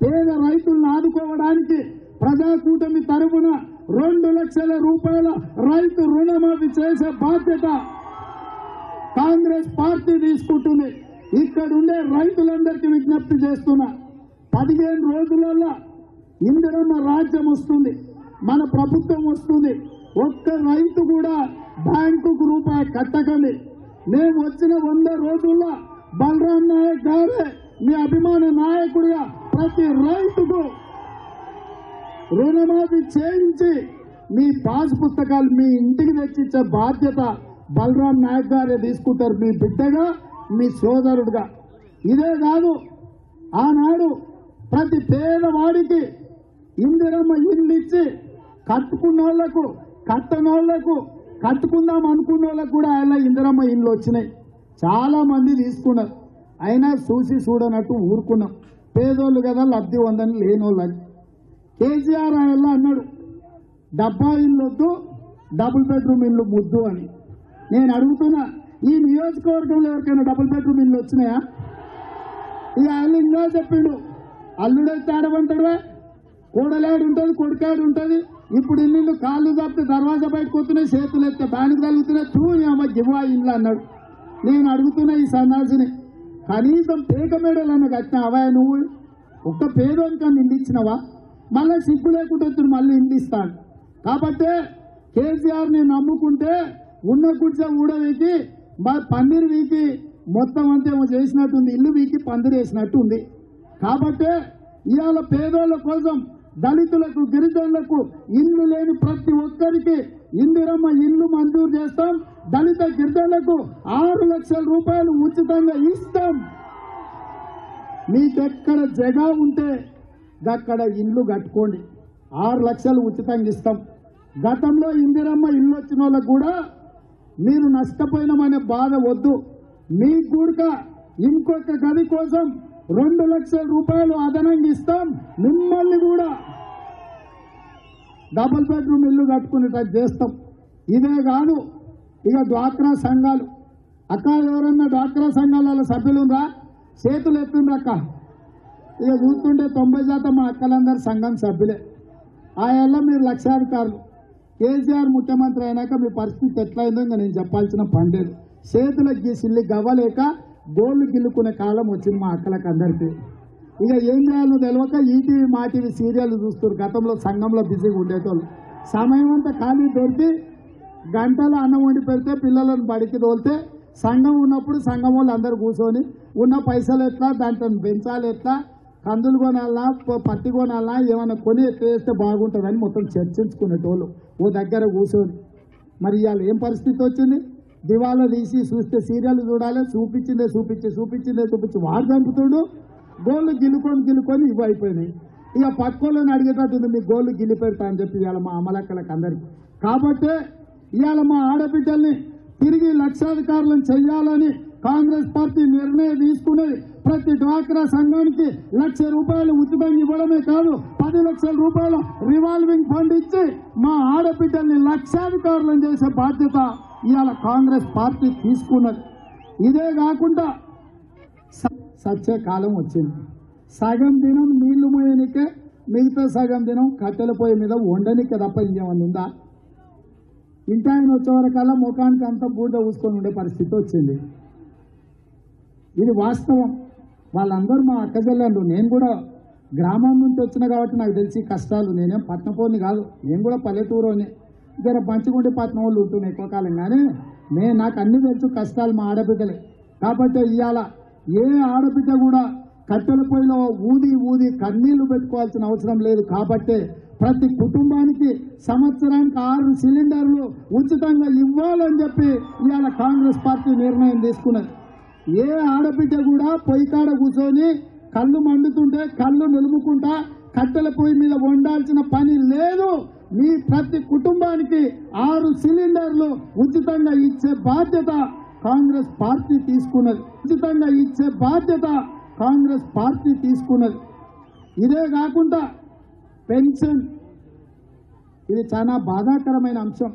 పేద రైతులను ఆదుకోవడానికి ప్రజాకూటమి తరఫున రెండు లక్షల రూపాయల రైతు రుణమాఫీ చేసే బాధ్యత కాంగ్రెస్ పార్టీ తీసుకుంటుంది. ఇక్కడ ఉండే రైతులందరికీ విజ్ఞప్తి చేస్తున్నా. పదిహేను రోజులలో ఇందిరమ్మ రాజ్యం వస్తుంది. మన ప్రభుత్వం వస్తుంది. ఒక్క రైతు కూడా బ్యాంకుకు రూపాయి కట్టకండి. మేము వచ్చిన వంద రోజుల్లో బలరాం నాయక్ గారే మీ అభిమాన నాయకుడిగా ప్రతి రైతుకు రుణమాఫీ చేయించి మీ పాస్ పుస్తకాలు మీ ఇంటికి తెచ్చిచ్చే బాధ్యత బలరాం నాయక్ గారే తీసుకుంటారు మీ బిడ్డగా మీ సోదరుడుగా. ఇదే కాదు ఆనాడు ప్రతి పేదవాడికి ఇందిరమ్మ ఇల్లు ఇచ్చి కట్టుకున్న వాళ్ళకు కట్టనోళ్ళకు కట్టుకుందాం అనుకున్న వాళ్ళకు కూడా ఆయన ఇందిరమ్మ ఇల్లు వచ్చినాయి. చాలా మంది తీసుకున్నారు. అయినా చూసి చూడనట్టు ఊరుకున్నాం. పేదోళ్ళు కదా లబ్ధి ఉందని లేనోళ్ళని. కేసీఆర్ ఆయన అన్నాడు డబ్బా ఇల్లు వద్దు డబుల్ బెడ్రూమ్ ఇల్లు ముద్దు అని. నేను అడుగుతున్నా ఈ నియోజకవర్గంలో ఎవరికైనా డబుల్ బెడ్రూమ్ ఇల్లు వచ్చినాయా? ఇక ఆయన ఇంకా చెప్పిండు. అల్లుడే తేడమంటాడువా కూడలేడు ఉంటుంది కొడుకాడు ఉంటుంది ఇప్పుడు ఇల్లు కాళ్ళు తప్పితే దర్వాజా బయటకు వస్తున్నాయి చేతులు ఎత్తే బ్యానికి తగులుతున్నాయి. తూ అమ్మ గివ్వా ఇల్లు అన్నాడు. నేను అడుగుతున్నా ఈ సన్నాసిని కనీసం పేక మేడలన్న కట్టిన అవా నువ్వు? ఒక్క పేదోనికన్నా ఇల్లు ఇచ్చినవా? మళ్ళీ సిగ్గు లేకుండా వచ్చి మళ్ళీ నిండిస్తాను ఇస్తాడు. కాబట్టి కేసీఆర్ నేను నమ్ముకుంటే ఉన్న కుర్చీ ఊడవీకి మా పన్నీర్ వీకి మొత్తం అంతా చేసినట్టుంది ఇల్లు వీకి పందిరి వేసినట్టు ఉంది కాబట్టి ఇవాళ పేదోళ్ళ కోసం దళితులకు గిరిజనులకు ఇల్లు లేని ప్రతి ఒక్కరికి ఇందిరమ్మ ఇల్లు మంజూరు చేస్తాం. దళిత గిరిజనులకు ఆరు లక్షల రూపాయలు ఉచితంగా ఇస్తాం. మీకెక్కడ జగా ఉంటే అక్కడ ఇల్లు కట్టుకోండి. ఆరు లక్షలు ఉచితంగా ఇస్తాం. గతంలో ఇందిరమ్మ ఇల్లు వచ్చిన వాళ్ళకు కూడా మీరు నష్టపోయినామనే బాధ వద్దు. మీ కూడా ఇంకొక గది కోసం రెండు లక్షల రూపాయలు అదనంగా ఇస్తాం. మిమ్మల్ని కూడా డబుల్ బెడ్రూమ్ ఇల్లు కట్టుకునేటట్టు చేస్తాం. ఇదే కాదు ఇక డ్వాక్రా సంఘాలు. అక్క ఎవరన్నా డ్వాక్రా సంఘాల సభ్యులురా చేతులు ఎత్తుండ్రు అక్క. ఇక చూస్తుంటే తొంభై శాతం మా అక్కలందరూ సంఘం సభ్యులే. ఆ ఏళ్ళ మీరు లక్షాధికారులు. కేసీఆర్ ముఖ్యమంత్రి అయినాక మీ పరిస్థితి ఎట్లయిందో ఇంకా నేను చెప్పాల్సిన పండేది చేతులకు గీసిల్లి గవ్వలేక గోళ్ళు గిల్లుకునే కాలం వచ్చింది మా అక్కలకు అందరికీ. ఇక ఏం చేయాలో తెలియక ఈటీవీ మా టీవీ సీరియల్ చూస్తారు గతంలో సంఘంలో బిజీగా ఉండేటోళ్ళు. సమయం అంతా ఖాళీ దొరికి గంటలు అన్నం వండి పెడితే పిల్లలను బడికి తోలితే సంఘం ఉన్నప్పుడు సంఘం వాళ్ళు అందరు కూర్చొని ఉన్న పైసలు ఎట్లా దాంట్లో పెంచాలి ఎట్లా కందులు కొనాలా పత్తి కొనాలా ఏమైనా కొని ఎత్తేస్తే బాగుంటుందని మొత్తం చర్చించుకునేటోళ్ళు. ఓ దగ్గర కూర్చొని. మరి ఇవాళ ఏం పరిస్థితి వచ్చింది? దివాలా తీసి చూస్తే సీరియల్ చూడాలి చూపించిందే చూపించి చూపించిందే చూపించి వాడు చంపుతుడు. గోళ్ళు గిలుకొని గిలుకొని ఇవి అయిపోయినాయి. ఇక పక్కోళ్ళని అడిగేటట్టుంది మీ గోళ్ళు గిల్లిపెడతా అని చెప్పి ఇవాళ మా అమలక్కలకు అందరికి. కాబట్టి ఇవాళ మా ఆడబిడ్డల్ని తిరిగి లక్షాధికారులను చెయ్యాలని కాంగ్రెస్ పార్టీ నిర్ణయం తీసుకున్నది. ప్రతి డ్వాక్రా సంఘానికి లక్ష రూపాయలు ఉచితంగా ఇవ్వడమే కాదు పది లక్షల రూపాయల రివాల్వింగ్ ఫండ్ ఇచ్చి మా ఆడబిడ్డల్ని లక్షాధికారులను చేసే బాధ్యత ఇవాళ కాంగ్రెస్ పార్టీ తీసుకున్నది ఇదే కాకుండా సచ్చే కాలం వచ్చింది. సగం దినం నీళ్ళు మోయనికే మిగతా సగం దినం కట్టెల పొయ్యి మీద వండనికే తప్ప ఇంకేమన్నా ఉందా? ఇంటి ఆయన వచ్చేవరకల్లా ముఖానికి అంతా బూట పూసుకొని ఉండే పరిస్థితి వచ్చింది. ఇది వాస్తవం. వాళ్ళందరూ మా అక్కజల్లండు నేను కూడా గ్రామం నుంచి వచ్చిన కాబట్టి నాకు తెలిసి కష్టాలు. నేనేం పట్నపోని కాదు. నేను కూడా పల్లెటూరుని. జర పంచుకుంటే పట్టిన వాళ్ళు ఉంటున్నాయి ఎక్కువ కాలం కానీ నేను నాకు అన్ని తెలుసు కష్టాలు మా ఆడబిడ్డలే. కాబట్టి ఇవాళ ఏ ఆడబిడ్డ కూడా కట్టెల పొయ్యిలో ఊది ఊది కన్నీళ్ళు పెట్టుకోవాల్సిన అవసరం లేదు. కాబట్టి ప్రతి కుటుంబానికి సంవత్సరానికి ఆరు సిలిండర్లు ఉచితంగా ఇవ్వాలని చెప్పి ఇవాళ కాంగ్రెస్ పార్టీ నిర్ణయం తీసుకున్నది. ఏ ఆడబిడ్డ కూడా పొయ్యి కాడ కూర్చొని కళ్ళు మండుతుంటే కళ్ళు నిలుముకుంటా కట్టెల పొయ్యి మీద వండాల్సిన పని లేదు. మీ ప్రతి కుటుంబానికి ఆరు సిలిండర్లు ఉచితంగా ఇచ్చే బాధ్యత కాంగ్రెస్ పార్టీ తీసుకున్నది. ఉచితంగా ఇచ్చే బాధ్యత కాంగ్రెస్ పార్టీ తీసుకున్నది. ఇదే కాకుండా పెన్షన్. ఇది చాలా బాధాకరమైన అంశం.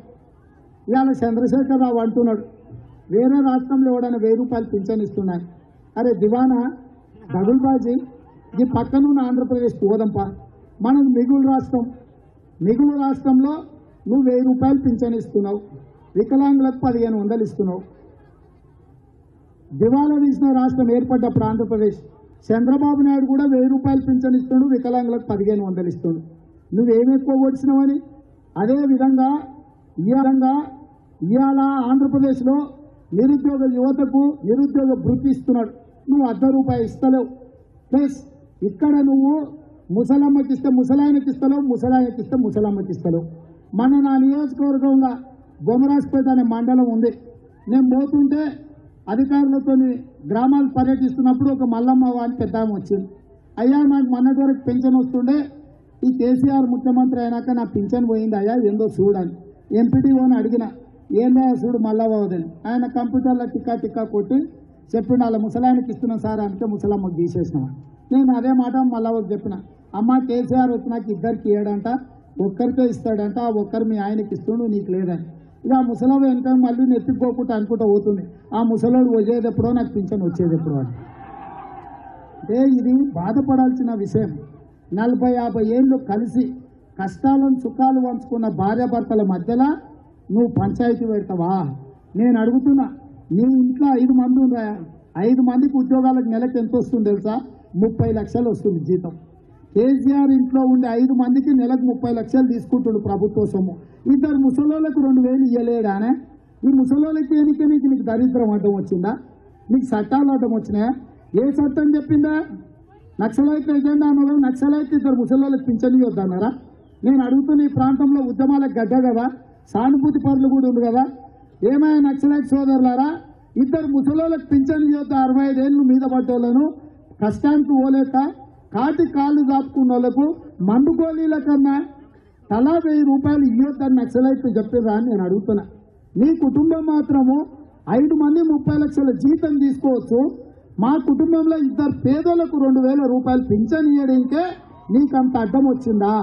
ఇవాళ చంద్రశేఖరరావు అంటున్నాడు వేరే రాష్ట్రంలో ఎవడైనా వెయ్యి రూపాయలు పింఛన్ ఇస్తున్నాయి అరే దివానా దగుల్బాజీ ఈ పక్కనున్న ఆంధ్రప్రదేశ్ పోదంపా మనం మిగులు రాష్ట్రం. మిగులు రాష్ట్రంలో నువ్వు వెయ్యి రూపాయలు పింఛన్ ఇస్తున్నావు. వికలాంగులకు పదిహేను వందలు ఇస్తున్నావు. దివాలా తీసిన రాష్ట్రం ఏర్పడ్డప్పుడు ఆంధ్రప్రదేశ్ చంద్రబాబు నాయుడు కూడా వెయ్యి రూపాయలు పింఛన్ ఇస్తున్నాడు వికలాంగులకు పదిహేను వందలు ఇస్తుండు నువ్వేం ఎక్కువ ఓడిచినావని అదే విధంగా ఈ ఇవాళ ఆంధ్రప్రదేశ్లో నిరుద్యోగ యువతకు నిరుద్యోగ భృతి ఇస్తున్నాడు. నువ్వు అర్ధ రూపాయి ఇస్తలేవు. ప్లస్ ఇక్కడ నువ్వు ముసలమ్మ కిస్త ముసలాయనకి ఇస్తలేవు ముసలాయనకి కిస్త ముసలమ్మకి ఇస్తలేవు మన నా నియోజకవర్గంగా బొమరాజ్పేట అనే మండలం ఉంది. నేను పోతుంటే అధికారులతో గ్రామాలు పర్యటిస్తున్నప్పుడు ఒక మల్లమ్మ అని పెద్ద వచ్చింది. అయ్యా నాకు మొన్నటి వరకు పెన్షన్ వస్తుండే. ఈ కేసీఆర్ ముఖ్యమంత్రి అయినాక నా పింఛన్ పోయింది. అయ్యా ఏందో చూడని ఎంపీటీఓని అడిగిన ఏందా చూడు మల్లబాబుదని ఆయన కంప్యూటర్లో టిక్కా టిక్కా కొట్టి చెప్పిండు వాళ్ళ ముసలాయనకి ఇస్తున్నాం సార్ అంటే ముసలమ్మకు తీసేసినాం నేను అదే మాట మళ్ళా చెప్పిన. అమ్మ కేసీఆర్ వచ్చినాక ఇద్దరికి ఏడంట ఒక్కరికే ఇస్తాడంట ఆ ఒక్కరు మీ ఆయనకి ఇస్తుండు నీకు లేదని. ఇక ఆ ముసలావు వెనక మళ్ళీ నెత్తిపోకుండా అనుకుంటూ పోతుంది ఆ ముసలోడు వచ్చేటప్పుడో నాకు పింఛన్ వచ్చేటప్పుడు అని. అంటే ఇది బాధపడాల్సిన విషయం. నలభై యాభై ఏళ్ళు కలిసి కష్టాలను సుఖాలు పంచుకున్న భార్యాభర్తల మధ్యలో నువ్వు పంచాయతీ పెడతావా? నేను అడుగుతున్నా. నీ ఇంట్లో ఐదు మంది ఉన్నాయా ఐదు మందికి ఉద్యోగాలకు నెలకు ఎంత వస్తుంది తెలుసా? ముప్పై లక్షలు వస్తుంది జీతం. కేసీఆర్ ఇంట్లో ఉండే ఐదు మందికి నెలకు ముప్పై లక్షలు తీసుకుంటుండు ప్రభుత్వ సొమ్ము. ఇద్దరు ముసలోళ్ళకు రెండు వేలు ఇవ్వలేడానే ఈ ముసలోళ్ళకి ఏనికి నీకు నీకు దరిద్రం అడ్డం వచ్చిందా? నీకు చట్టాలు అడ్డం వచ్చినాయా? ఏ చట్టం చెప్పిందా? నక్సలైట్ ఎజెండా అన్నారు నక్సలైట్ ఇద్దరు ముసలోళ్ళకి పింఛన్ ఇవ్వద్దన్నారా? నేను అడుగుతున్న ఈ ప్రాంతంలో ఉద్యమాలకు గడ్డ కదా? సానుభూతి పనులు కూడా ఉంది కదా? ఏమైనా నక్సలైట్ సోదరులారా? ఇద్దరు ముసలోళ్ళకి పింఛన్ ఇవ్వద్దు అరవై ఐదేళ్ళు మీద పడ్డోళ్ళను కష్టానికి పోలేక కాటి కాళ్ళు దాపుకున్న వాళ్ళకు మండుకోలీల గోళీల కన్నా తలా వెయ్యి రూపాయలు ఇవ్వద్దని నక్సలైట్లు చెప్పిర్రా అని నేను అడుగుతున్నా. మీ కుటుంబం మాత్రము ఐదు మంది ముప్పై లక్షల జీతం తీసుకోవచ్చు. మా కుటుంబంలో ఇద్దరు పేదలకు రెండు వేల రూపాయలు పింఛన్ ఇవ్వడానికే నీకు అంత అడ్డం వచ్చిందా?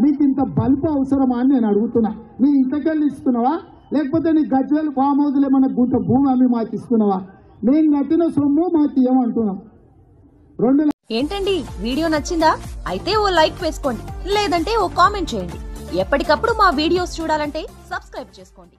నీకు ఇంత బల్బు అవసరమా అని నేను అడుగుతున్నా. నీ ఇంతకెళ్ళి ఇస్తున్నావా? లేకపోతే నీ గజ్వేలు ఫామ్ హౌస్లు ఏమన్నా గుంట భూమి అమ్మి మాకు ఇస్తున్నావా? నేను నటిన సొమ్ము మాకు ఇవ్వమంటున్నాం రెండు ఏంటండి? వీడియో నచ్చిందా? అయితే ఓ లైక్ వేసుకోండి. లేదంటే ఓ కామెంట్ చేయండి. ఎప్పటికప్పుడు మా వీడియోస్ చూడాలంటే సబ్స్క్రైబ్ చేసుకోండి.